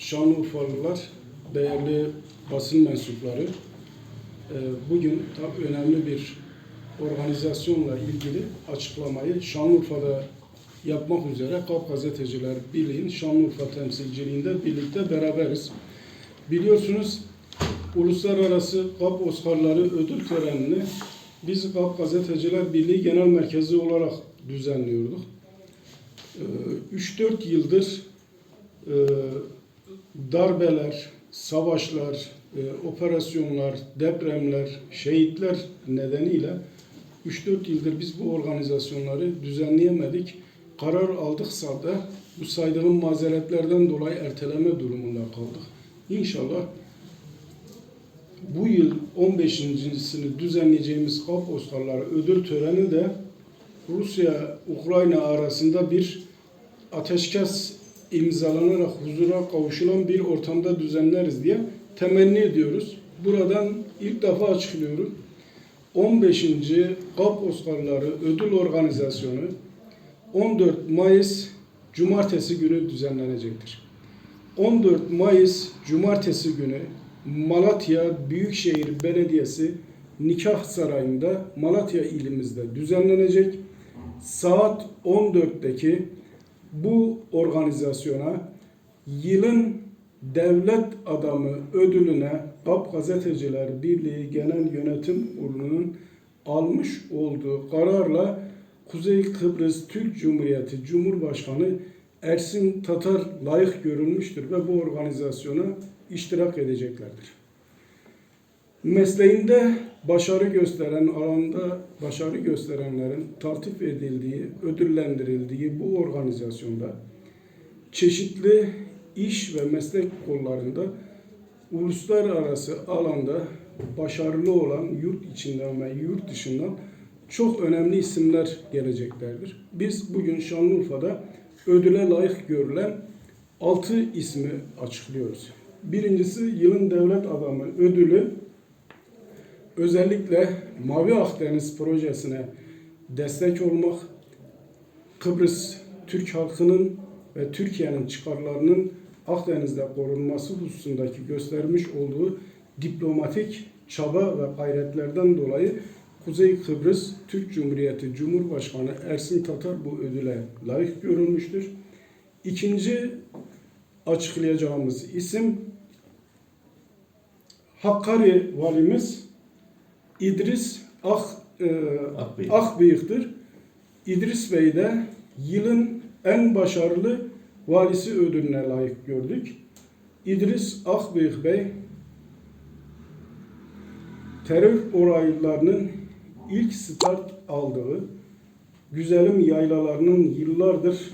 Şanlıurfalılar, değerli basın mensupları, e, bugün tabii önemli bir organizasyonla ilgili açıklamayı Şanlıurfa'da yapmak üzere KAP Gazeteciler Birliği'nin Şanlıurfa temsilciliğinde birlikte beraberiz. Biliyorsunuz Uluslararası KAP Oscar'ları ödül törenini biz KAP Gazeteciler Birliği Genel Merkezi olarak düzenliyorduk. Ee, 3-4 yıldır e, darbeler, savaşlar, e, operasyonlar, depremler, şehitler nedeniyle 3-4 yıldır biz bu organizasyonları düzenleyemedik. Karar aldıksa da bu saydığım mazeretlerden dolayı erteleme durumunda kaldık. İnşallah bu yıl 15.sini düzenleyeceğimiz KAP Oscar'ları ödül töreni de Rusya-Ukrayna arasında bir ateşkes imzalanarak huzura kavuşulan bir ortamda düzenleriz diye temenni ediyoruz. Buradan ilk defa açıklıyorum. 15. KAP Oscar'ları ödül organizasyonu 14 Mayıs Cumartesi günü düzenlenecektir. 14 Mayıs Cumartesi günü Malatya Büyükşehir Belediyesi Nikah Sarayı'nda Malatya ilimizde düzenlenecek. Saat 14'teki bu organizasyona yılın devlet adamı ödülüne KAP Gazeteciler Birliği Genel Yönetim Kurulu'nun almış olduğu kararla Kuzey Kıbrıs Türk Cumhuriyeti Cumhurbaşkanı Ersin Tatar layık görülmüştür ve bu organizasyona iştirak edeceklerdir. Mesleğinde başarı gösteren, alanda başarı gösterenlerin tartif edildiği, ödüllendirildiği bu organizasyonda çeşitli iş ve meslek kollarında uluslararası alanda başarılı olan yurt içinden ve yurt dışından çok önemli isimler geleceklerdir. Biz bugün Şanlıurfa'da ödüle layık görülen 6 ismi açıklıyoruz. Birincisi yılın devlet adamı ödülü özellikle Mavi Akdeniz projesine destek olmak, Kıbrıs Türk halkının ve Türkiye'nin çıkarlarının Akdeniz'de korunması hususundaki göstermiş olduğu diplomatik çaba ve gayretlerden dolayı Kuzey Kıbrıs Türk Cumhuriyeti Cumhurbaşkanı Ersin Tatar bu ödüle layık görülmüştür. İkinci açıklayacağımız isim Hakkari valimiz İdris Ak, e, Akbıyık. Akbıyık'tır. İdris Bey de yılın en başarılı valisi ödülüne layık gördük. İdris Akbıyık Bey terör olaylarının ilk start aldığı güzelim yaylalarının yıllardır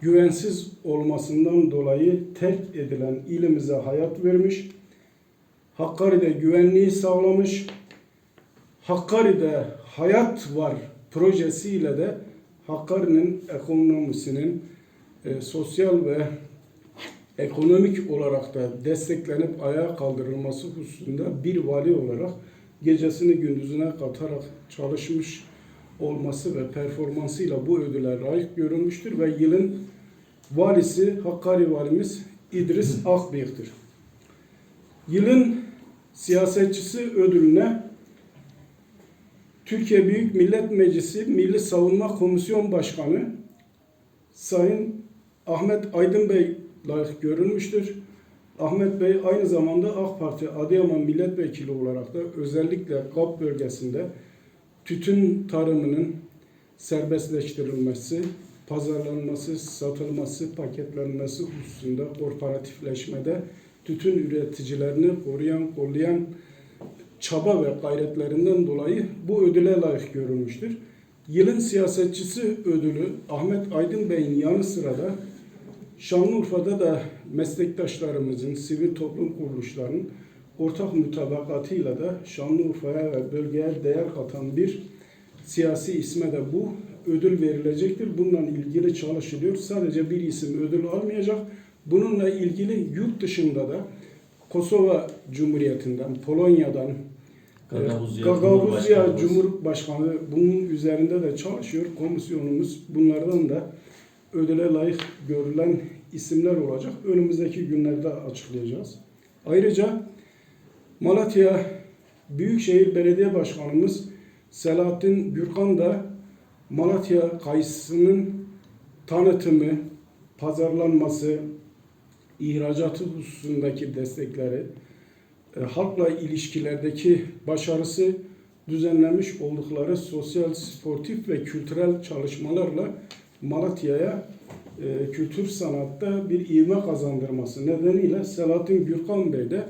güvensiz olmasından dolayı terk edilen ilimize hayat vermiş. Hakkari'de güvenliği sağlamış. Hakkari'de hayat var projesiyle de Hakkari'nin ekonomisinin e, sosyal ve ekonomik olarak da desteklenip ayağa kaldırılması hususunda bir vali olarak gecesini gündüzüne katarak çalışmış olması ve performansıyla bu ödüle layık görülmüştür ve yılın valisi Hakkari valimiz İdris Akbıyık'tır. Yılın siyasetçisi ödülüne Türkiye Büyük Millet Meclisi Milli Savunma Komisyon Başkanı Sayın Ahmet Aydın Bey layık görülmüştür. Ahmet Bey aynı zamanda AK Parti Adıyaman Milletvekili olarak da özellikle GAP bölgesinde tütün tarımının serbestleştirilmesi, pazarlanması, satılması, paketlenmesi hususunda korporatifleşmede tütün üreticilerini koruyan, kollayan çaba ve gayretlerinden dolayı bu ödüle layık görülmüştür. Yılın siyasetçisi ödülü Ahmet Aydın Bey'in yanı sıra da Şanlıurfa'da da meslektaşlarımızın, sivil toplum kuruluşlarının ortak mutabakatıyla da Şanlıurfa'ya ve bölgeye değer katan bir siyasi isme de bu ödül verilecektir. Bununla ilgili çalışılıyor. Sadece bir isim ödül almayacak. Bununla ilgili yurt dışında da Kosova Cumhuriyeti'nden, Polonya'dan, Gagavuzya Gagavuzya Cumhurbaşkanımız. Cumhurbaşkanı bunun üzerinde de çalışıyor. Komisyonumuz bunlardan da ödüle layık görülen isimler olacak. Önümüzdeki günlerde açıklayacağız. Ayrıca Malatya Büyükşehir Belediye Başkanımız Selahattin Gürkan da Malatya kayısının tanıtımı, pazarlanması, ihracatı hususundaki destekleri, halkla ilişkilerdeki başarısı düzenlemiş oldukları sosyal, sportif ve kültürel çalışmalarla Malatya'ya e, kültür sanatta bir ivme kazandırması nedeniyle Selahattin Gürkan Bey de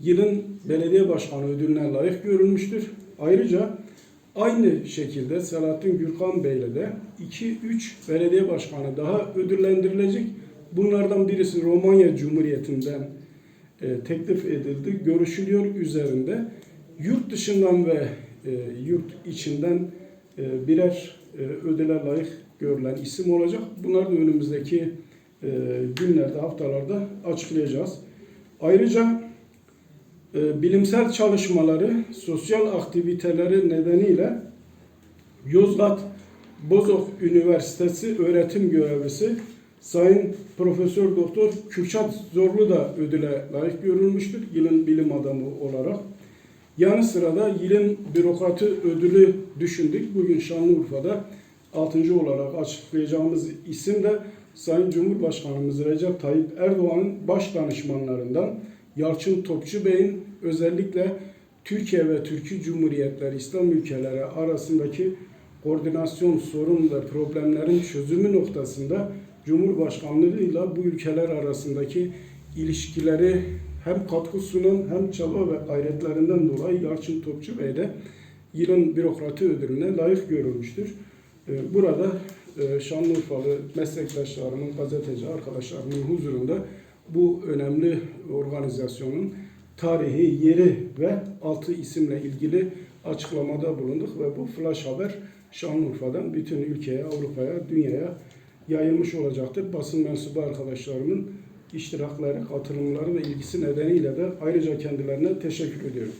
yılın belediye başkanı ödülüne layık görülmüştür. Ayrıca aynı şekilde Selahattin Gürkan Bey ile de 2-3 belediye başkanı daha ödüllendirilecek. Bunlardan birisi Romanya Cumhuriyeti'nden e, teklif edildi, görüşülüyor üzerinde. Yurt dışından ve e, yurt içinden e, birer e, layık görülen isim olacak. Bunlar da önümüzdeki günlerde, haftalarda açıklayacağız. Ayrıca bilimsel çalışmaları, sosyal aktiviteleri nedeniyle Yozgat Bozok Üniversitesi öğretim görevlisi Sayın Profesör Doktor Kürşat Zorlu da ödüle layık görülmüştür yılın bilim adamı olarak. Yanı sıra da yılın bürokratı ödülü düşündük. Bugün Şanlıurfa'da 6. olarak açıklayacağımız isim de Sayın Cumhurbaşkanımız Recep Tayyip Erdoğan'ın baş danışmanlarından Yalçın Topçu Bey'in özellikle Türkiye ve Türkiye Cumhuriyetleri İslam ülkeleri arasındaki koordinasyon sorun ve problemlerin çözümü noktasında Cumhurbaşkanlığıyla bu ülkeler arasındaki ilişkileri hem katkı sunan hem çaba ve gayretlerinden dolayı Yalçın Topçu Bey de yılın bürokratı ödülüne layık görülmüştür. Ee, Burada e, Şanlıurfalı meslektaşlarımın, gazeteci arkadaşlarımın huzurunda bu önemli organizasyonun tarihi, yeri ve altı isimle ilgili açıklamada bulunduk ve bu flash haber Şanlıurfa'dan bütün ülkeye, Avrupa'ya, dünyaya yayılmış olacaktır. Basın mensubu arkadaşlarımın iştirakları, katılımları ve ilgisi nedeniyle de ayrıca kendilerine teşekkür ediyorum.